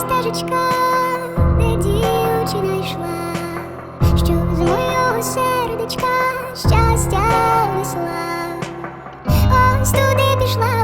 стежечка, де дівчина йшла, що з моєго сердечка щастя несла, ось туди пішла.